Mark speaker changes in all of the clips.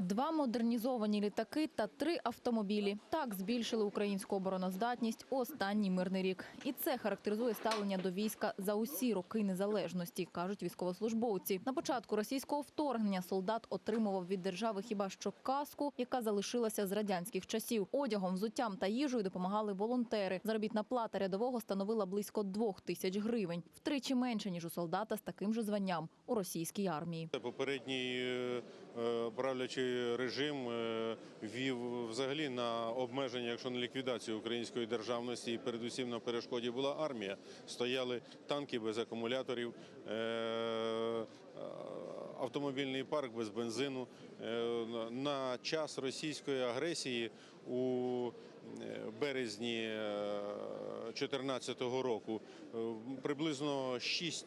Speaker 1: Два модернізовані літаки та три автомобілі. Так збільшили українську обороноздатність у останній мирний рік. І це характеризує ставлення до війська за усі роки незалежності, кажуть військовослужбовці. На початку російського вторгнення солдат отримував від держави хіба що каску, яка залишилася з радянських часів. Одягом, взуттям та їжею допомагали волонтери. Заробітна плата рядового становила близько двох тисяч гривень, втричі менше ніж у солдата з таким же званням у російській армії.
Speaker 2: Попередній е, режим е, вів взагалі на обмеження, якщо не ліквідацію української державності, і передусім на перешкоді була армія. Стояли танки без акумуляторів, е, е, автомобільний парк без бензину. Е, На час російської агресії у е, березні 2014 року е, приблизно шість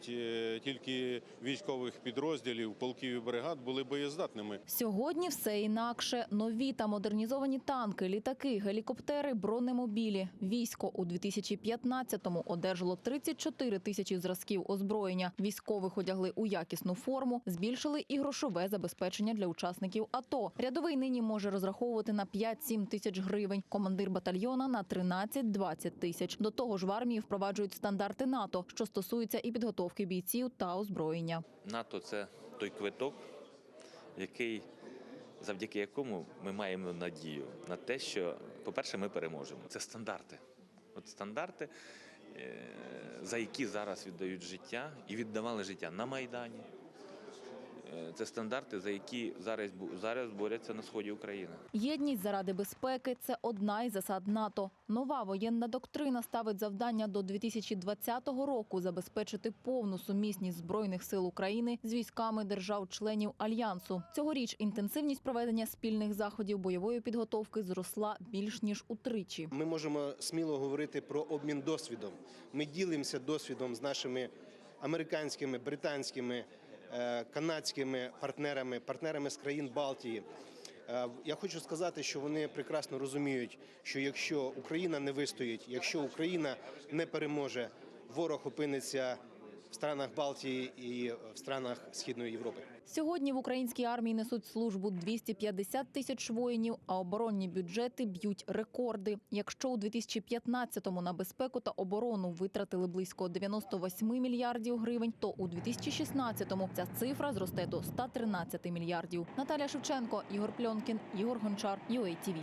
Speaker 2: тільки військових підрозділів, полків і бригад були боєздатними.
Speaker 1: Сьогодні все інакше. Нові та модернізовані танки, літаки, гелікоптери, бронемобілі. Військо у 2015-му одержало 34 тисячі зразків озброєння. Військових одягли у якісну форму, збільшили і грошове забезпечення для учасників АТО. Рядовий нині може розраховувати на 5-7 тисяч гривень. Командир батальйона на 13-20 тисяч. До того ж в армії впроваджують стандарти НАТО, що стосуються і підготовки бійців та озброєння.
Speaker 3: НАТО це той квиток, який, завдяки якому ми маємо надію на те, що, по-перше, ми переможемо. Це стандарти. От стандарти, е, за які зараз віддають життя і віддавали життя на Майдані. Е, Це стандарти, за які зараз, бу- зараз борються на сході України.
Speaker 1: Єдність заради безпеки це одна із засад НАТО. Нова воєнна доктрина ставить завдання до 2020 року забезпечити повну сумісність збройних сил України з військами держав-членів альянсу. Цьогоріч інтенсивність проведення спільних заходів бойової підготовки зросла більш ніж утричі.
Speaker 4: Ми можемо сміло говорити про обмін досвідом. Ми ділимося досвідом з нашими американськими, британськими, канадськими партнерами, партнерами з країн Балтії. Е, Я хочу сказати, що вони прекрасно розуміють, що якщо Україна не вистоїть, якщо Україна не переможе, ворог опиниться в странах Балтії і в странах Східної Європи.
Speaker 1: Сьогодні в українській армії несуть службу 250 тисяч воїнів, а оборонні бюджети б'ють рекорди. Якщо у 2015-му на безпеку та оборону витратили близько 98 мільярдів гривень, то у 2016-му ця цифра зросте до 113 мільярдів. Наталя Шевченко, Ігор Пльонкін, Ігор Гончар, UATV.